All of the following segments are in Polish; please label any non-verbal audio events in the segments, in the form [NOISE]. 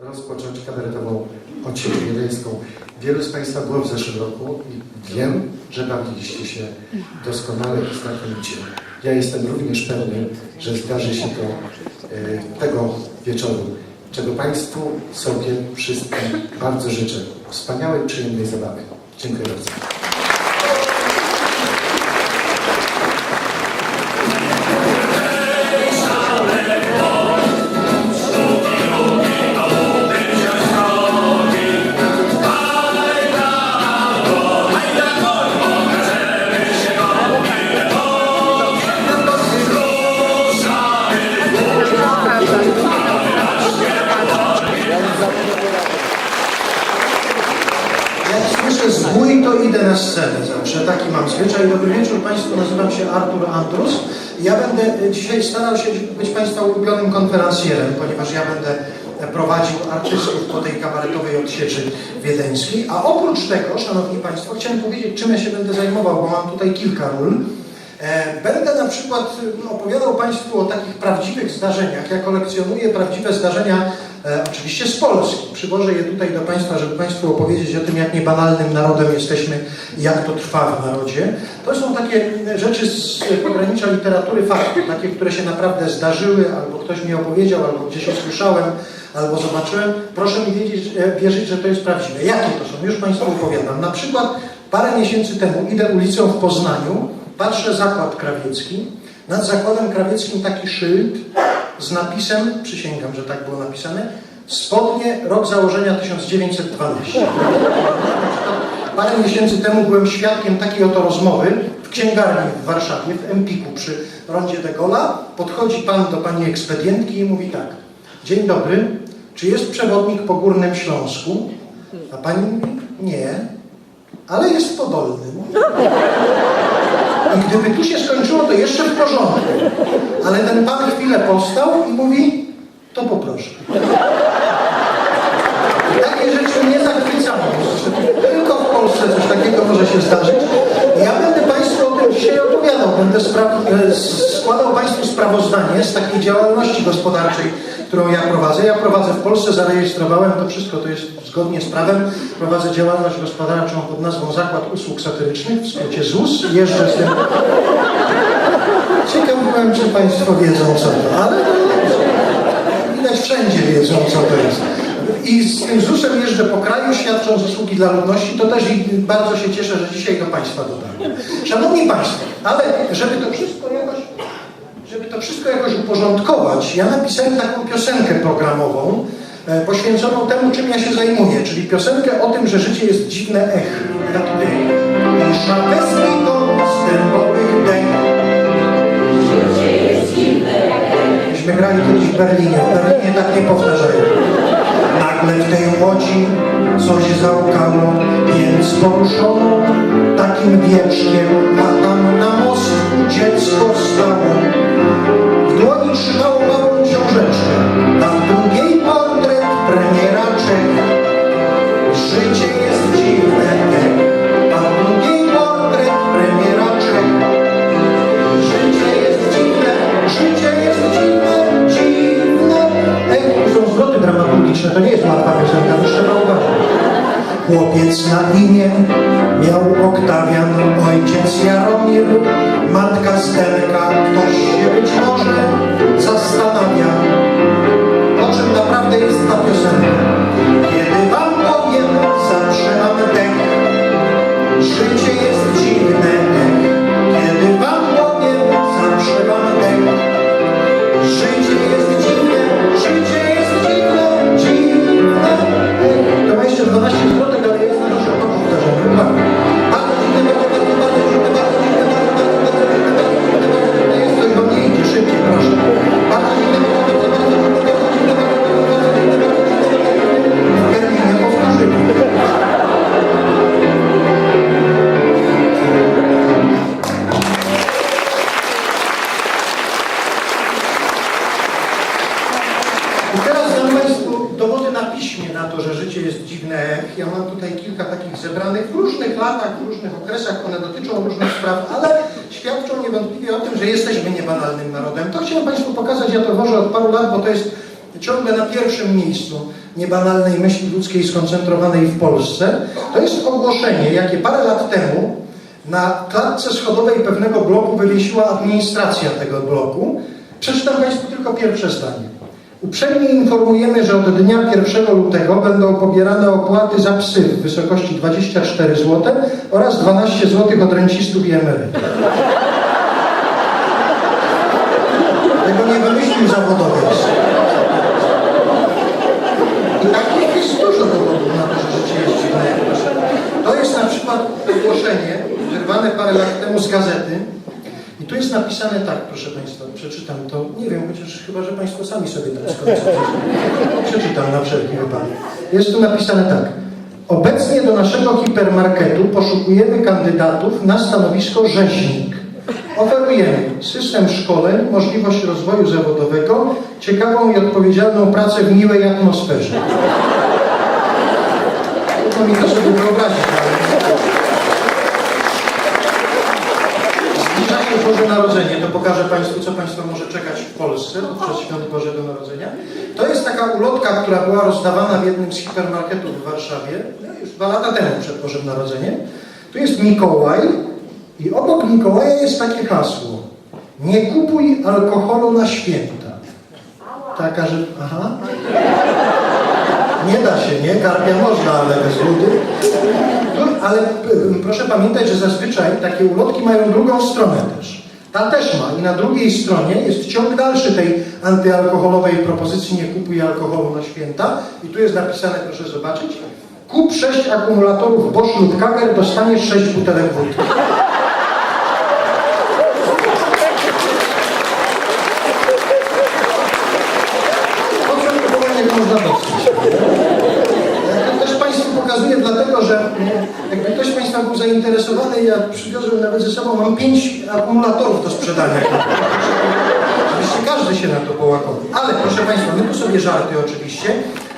rozpocząć kabaretową odsieczę wiedeńską. Wielu z Państwa było w zeszłym roku i wiem, że bawiliście się doskonale i znakomicie. Ja jestem również pewny, że zdarzy się to e, tego wieczoru, czego Państwu sobie wszystkim bardzo życzę. Wspaniałej, przyjemnej zabawy. Dziękuję bardzo. Jak słyszę zbój, to idę na scenę zawsze. Taki mam zwyczaj. Dobry wieczór Państwu, nazywam się Artur Antrus. Ja będę e, dzisiaj starał się być Państwa ulubionym konferencjerem, ponieważ ja będę e, prowadził artystów po tej kabaretowej odsieczy wiedeńskiej. A oprócz tego, Szanowni Państwo, chciałem powiedzieć, czym ja się będę zajmował, bo mam tutaj kilka ról. E, Będę na przykład opowiadał Państwu o takich prawdziwych zdarzeniach. Ja kolekcjonuję prawdziwe zdarzenia, e, oczywiście z Polski. Przywożę je tutaj do Państwa, żeby Państwu opowiedzieć o tym, jak niebanalnym narodem jesteśmy i jak to trwa w narodzie. To są takie rzeczy z pogranicza literatury faktu, takie, które się naprawdę zdarzyły, albo ktoś mi opowiedział, albo gdzieś usłyszałem, albo zobaczyłem. Proszę mi wiedzieć, e, wierzyć, że to jest prawdziwe. Jakie to są? Już Państwu opowiadam. Na przykład parę miesięcy temu idę ulicą w Poznaniu, Patrzę zakład krawiecki. Nad zakładem krawieckim taki szyld z napisem, przysięgam, że tak było napisane, spodnie, rok założenia 1912. Parę miesięcy temu byłem świadkiem takiej oto rozmowy w księgarni w Warszawie, w Empiku przy rondzie de Gola. Podchodzi pan do pani ekspedientki i mówi tak. Dzień dobry, czy jest przewodnik po Górnym Śląsku? A pani mówi, nie, ale jest w Podolnym. I gdyby tu się skończyło, to jeszcze w porządku. Ale ten pan chwilę postał i mówi, to poproszę. Takie rzeczy mnie zachwycają. Tylko w Polsce coś takiego może się zdarzyć. Ja będę Państwu o tym dzisiaj opowiadał. Będę e, składał Państwu sprawozdanie z takiej działalności gospodarczej, którą ja prowadzę. Ja prowadzę w Polsce, zarejestrowałem to wszystko, to jest zgodnie z prawem. Prowadzę działalność gospodarczą pod nazwą Zakład Usług Satyrycznych, w skrócie ZUS. Jeżdżę z tym Ciekaw byłem, czy Państwo wiedzą co to, ale widać wszędzie wiedzą co to jest. I z tym ZUS-em jeżdżę po kraju, świadcząc usługi dla ludności, to też bardzo się cieszę, że dzisiaj do Państwa dotarłem. Szanowni Państwo, ale żeby to wszystko jakoś, żeby to wszystko jakoś uporządkować, ja napisałem taką piosenkę programową, e, poświęconą temu, czym ja się zajmuję, czyli piosenkę o tym, że życie jest dziwne ech. Jak ty. Szarpecki to stępowych dech. Myśmy grali kiedyś w Berlinie. W Berlinie tak nie powtarzają. Nagle w tej łodzi coś załkało, więc poruszono takim wieczkiem, a tam na mostku dziecko stało. Chłopiec na imię miał Oktawian, ojciec Jaromir, matka Stelka. Ktoś się być może zastanawia, o czym naprawdę jest ta piosenka. Kiedy wam powiem, zawsze mam dech, życie jest dziwne. Kiedy wam powiem, zawsze mam dech, życie jest dziwne, życie jest dziwne, dziwne. To jeszcze 12 na to, że życie jest dziwne. Ja mam tutaj kilka takich zebranych w różnych latach, w różnych okresach. One dotyczą różnych spraw, ale świadczą niewątpliwie o tym, że jesteśmy niebanalnym narodem. To chciałem Państwu pokazać, ja to wożę od paru lat, bo to jest ciągle na pierwszym miejscu niebanalnej myśli ludzkiej skoncentrowanej w Polsce, to jest ogłoszenie, jakie parę lat temu na klatce schodowej pewnego bloku wywiesiła administracja tego bloku. Przeczytam Państwu tylko pierwsze zdanie. Uprzejmie informujemy, że od dnia 1 lutego będą pobierane opłaty za psy w wysokości 24 zł oraz 12 zł od rencistów i emerytów. Tego nie wymyślił zawodowiec. Takich jest dużo dowodów na to, że życie jest dziwne. To jest na przykład ogłoszenie wyrwane parę lat temu z gazety. Tu jest napisane tak, proszę Państwa, przeczytam to, nie wiem, chociaż chyba, że Państwo sami sobie skoncentrujecie. [LAUGHS] Przeczytam na wszelki wypadek. Jest tu napisane tak. Obecnie do naszego hipermarketu poszukujemy kandydatów na stanowisko rzeźnik. Oferujemy system szkoleń, możliwość rozwoju zawodowego, ciekawą i odpowiedzialną pracę w miłej atmosferze. Trudno mi to sobie wyobrazić, ale... Zbliża się Boże Narodzenie, to pokażę Państwu, co Państwo może czekać w Polsce podczas świąt Bożego Narodzenia. To jest taka ulotka, która była rozdawana w jednym z hipermarketów w Warszawie, no już dwa lata temu przed Bożym Narodzeniem. Tu jest Mikołaj i obok Mikołaja jest takie hasło. Nie kupuj alkoholu na święta. Taka, że... Aha. Nie da się, nie? Karpia można, ale bez wody. Tu- Ale p- proszę pamiętać, że zazwyczaj takie ulotki mają drugą stronę też. Ta też ma i na drugiej stronie jest ciąg dalszy tej antyalkoholowej propozycji nie kupuj alkoholu na święta. I tu jest napisane, proszę zobaczyć, kup 6 akumulatorów Bosch lub Kager, dostaniesz 6 butelek wódki. Początkowo nie można dostać. To też Państwu pokazuję dlatego, że jakby ktoś z Państwa był zainteresowany, ja przywiozłem nawet ze sobą, mam pięć akumulatorów do sprzedania. Żebyście każdy się na to połakał. Ale proszę Państwa, my tu sobie żarty oczywiście,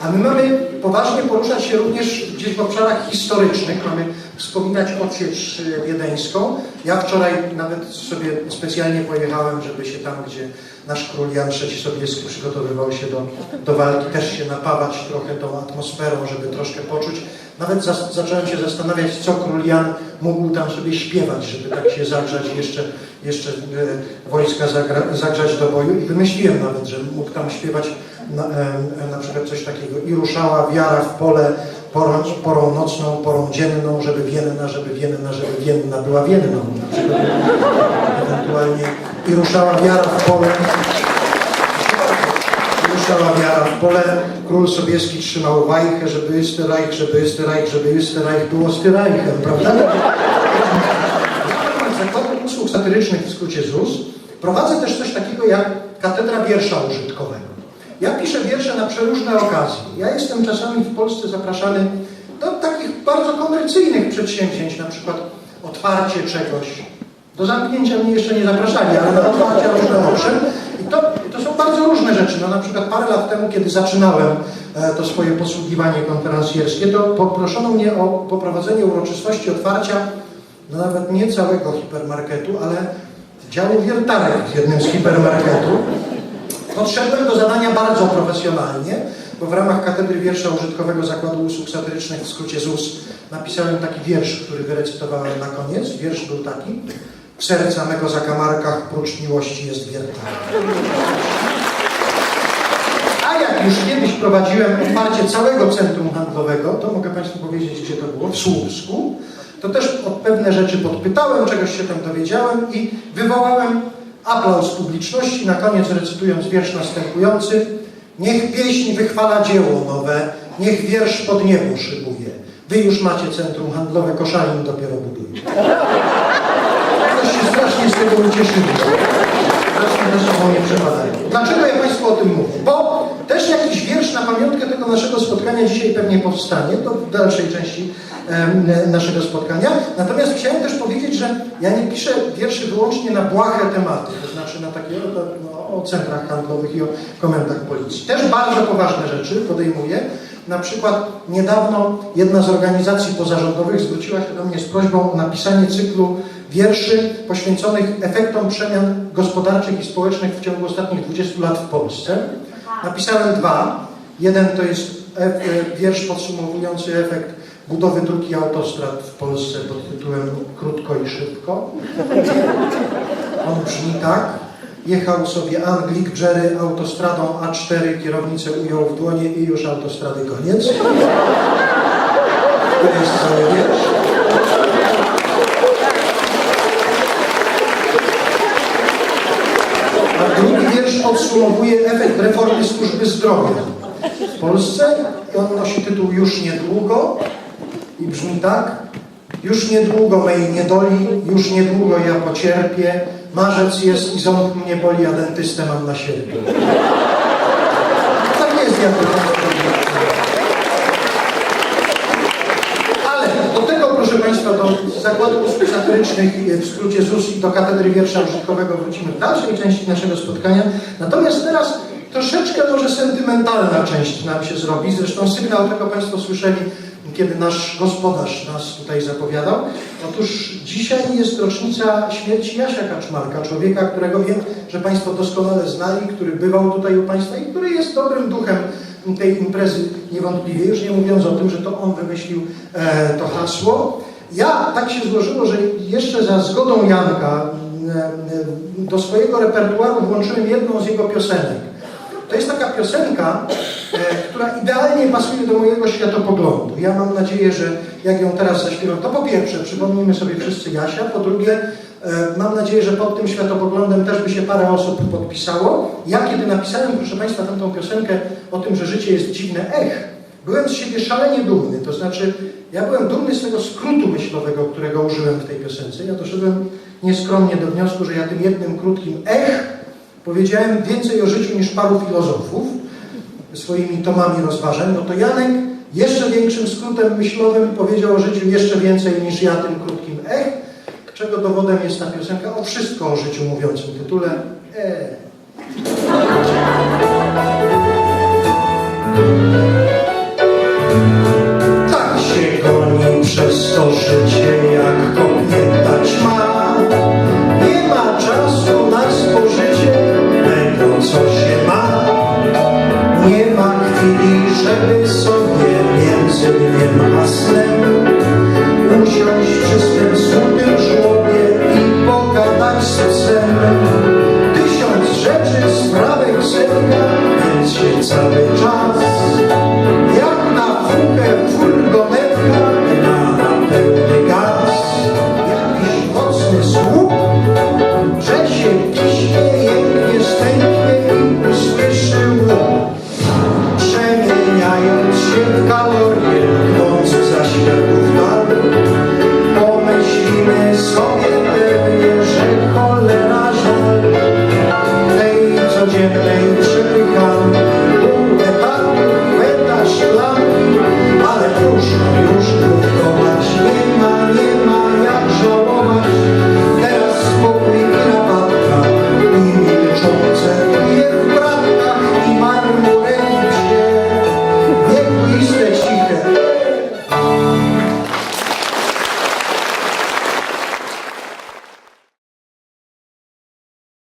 a my mamy poważnie poruszać się również gdzieś w obszarach historycznych. Mamy wspominać odsiecz y, wiedeńską. Ja wczoraj nawet sobie specjalnie pojechałem, żeby się tam, gdzie nasz król Jan III Sobieski przygotowywał się do, do walki, też się napawać trochę tą atmosferą, żeby troszkę poczuć. Nawet zas- zacząłem się zastanawiać, co król Jan mógł tam sobie śpiewać, żeby tak się zagrzać jeszcze, jeszcze e, wojska zagrzać do boju. I wymyśliłem nawet, że mógł tam śpiewać na, e, na przykład coś takiego. I ruszała wiara w pole porą, porą nocną, porą dzienną, żeby wienna, żeby wienna, żeby wienna była wienną. Na przykład ewentualnie i ruszała wiara w pole. Ruszała wiara w pole. Król Sobieski trzymał wajchę, żeby Österreich, żeby Österreich, żeby Österreich było Österreichem, prawda? Satyrycznych w skrócie ZUS prowadzę też coś takiego jak katedra wiersza użytkowego. Ja piszę wiersze na przeróżne okazje. Ja jestem czasami w Polsce zapraszany do takich bardzo komercyjnych przedsięwzięć, na przykład otwarcie czegoś. Do zamknięcia mnie jeszcze nie zapraszali, ale na otwarcie różne owszem. I to, to są bardzo różne rzeczy. No na przykład parę lat temu, kiedy zaczynałem e, to swoje posługiwanie konferencjerskie, to poproszono mnie o poprowadzenie uroczystości otwarcia no nawet nie całego hipermarketu, ale działu wiertarek w jednym z hipermarketu. Podszedłem do zadania bardzo profesjonalnie, bo w ramach Katedry Wiersza Użytkowego Zakładu Usług Satyrycznych, w skrócie ZUS, napisałem taki wiersz, który wyrecytowałem na koniec. Wiersz był taki. W serca mego zakamarkach prócz miłości jest wiertarka. A jak już kiedyś prowadziłem otwarcie całego centrum handlowego, to mogę Państwu powiedzieć, gdzie to było, w Słupsku, to też o pewne rzeczy podpytałem, czegoś się tam dowiedziałem i wywołałem aplauz publiczności, na koniec recytując wiersz następujący. Niech pieśń wychwala dzieło nowe, niech wiersz pod niebo szybuje. Wy już macie centrum handlowe, koszalin dopiero buduje. Ktoś się strasznie z tego ucieszyli. Zresztą ze sobą nie przepadają. Dlaczego ja Państwu o tym mówię? Bo też jakiś wiersz na pamiątkę tego naszego spotkania dzisiaj pewnie powstanie, to w dalszej części naszego spotkania. Natomiast chciałem też powiedzieć, że ja nie piszę wierszy wyłącznie na błahe tematy, to znaczy na takie o, no, o centrach handlowych i o komendach policji. Też bardzo poważne rzeczy podejmuję. Na przykład niedawno jedna z organizacji pozarządowych zwróciła się do mnie z prośbą o napisanie cyklu wierszy poświęconych efektom przemian gospodarczych i społecznych w ciągu ostatnich 20 lat w Polsce. Napisałem dwa. Jeden to jest e, e, wiersz podsumowujący efekt budowy dróg i autostrad w Polsce pod tytułem Krótko i szybko. On brzmi tak. Jechał sobie Anglik Jerry autostradą A4, kierownicę ujął w dłonie i już autostrady koniec. To jest cały wiersz. A drugi wiersz podsumowuje efekt reformy służby zdrowia w Polsce. I on nosi tytuł Już niedługo i brzmi tak. Już niedługo mej niedoli, już niedługo ja pocierpię. Marzec jest i ząb mnie boli, a dentystę mam na sierpie. Tak jest, jak Ale do tego, proszę Państwa, do Zakładu Usług Satyrycznych, w skrócie ZUS i do Katedry Wiersza Użytkowego wrócimy w dalszej części naszego spotkania. Natomiast teraz troszeczkę może sentymentalna część nam się zrobi. Zresztą sygnał tego Państwo słyszeli, kiedy nasz gospodarz nas tutaj zapowiadał. Otóż dzisiaj jest rocznica śmierci Jasia Kaczmarka, człowieka, którego wiem, że Państwo doskonale znali, który bywał tutaj u Państwa i który jest dobrym duchem tej imprezy niewątpliwie, już nie mówiąc o tym, że to on wymyślił e, to hasło. Ja tak się złożyło, że jeszcze za zgodą Janka e, e, do swojego repertuaru włączyłem jedną z jego piosenek. To jest taka piosenka, e, która idealnie pasuje do mojego światopoglądu. Ja mam nadzieję, że jak ją teraz zaśpiewam, to po pierwsze przypomnimy sobie wszyscy Jasia, po drugie e, mam nadzieję, że pod tym światopoglądem też by się parę osób podpisało. Ja kiedy napisałem, proszę Państwa, tamtą piosenkę o tym, że życie jest dziwne, ech, byłem z siebie szalenie dumny. To znaczy, ja byłem dumny z tego skrótu myślowego, którego użyłem w tej piosence. Ja doszedłem nieskromnie do wniosku, że ja tym jednym krótkim ech powiedziałem więcej o życiu niż paru filozofów swoimi tomami rozważań, no to Janek jeszcze większym skrótem myślowym powiedział o życiu jeszcze więcej niż ja tym krótkim ech, czego dowodem jest ta piosenka o wszystko o życiu mówiącym tytule e. Tak się goni przez to życie, jak więc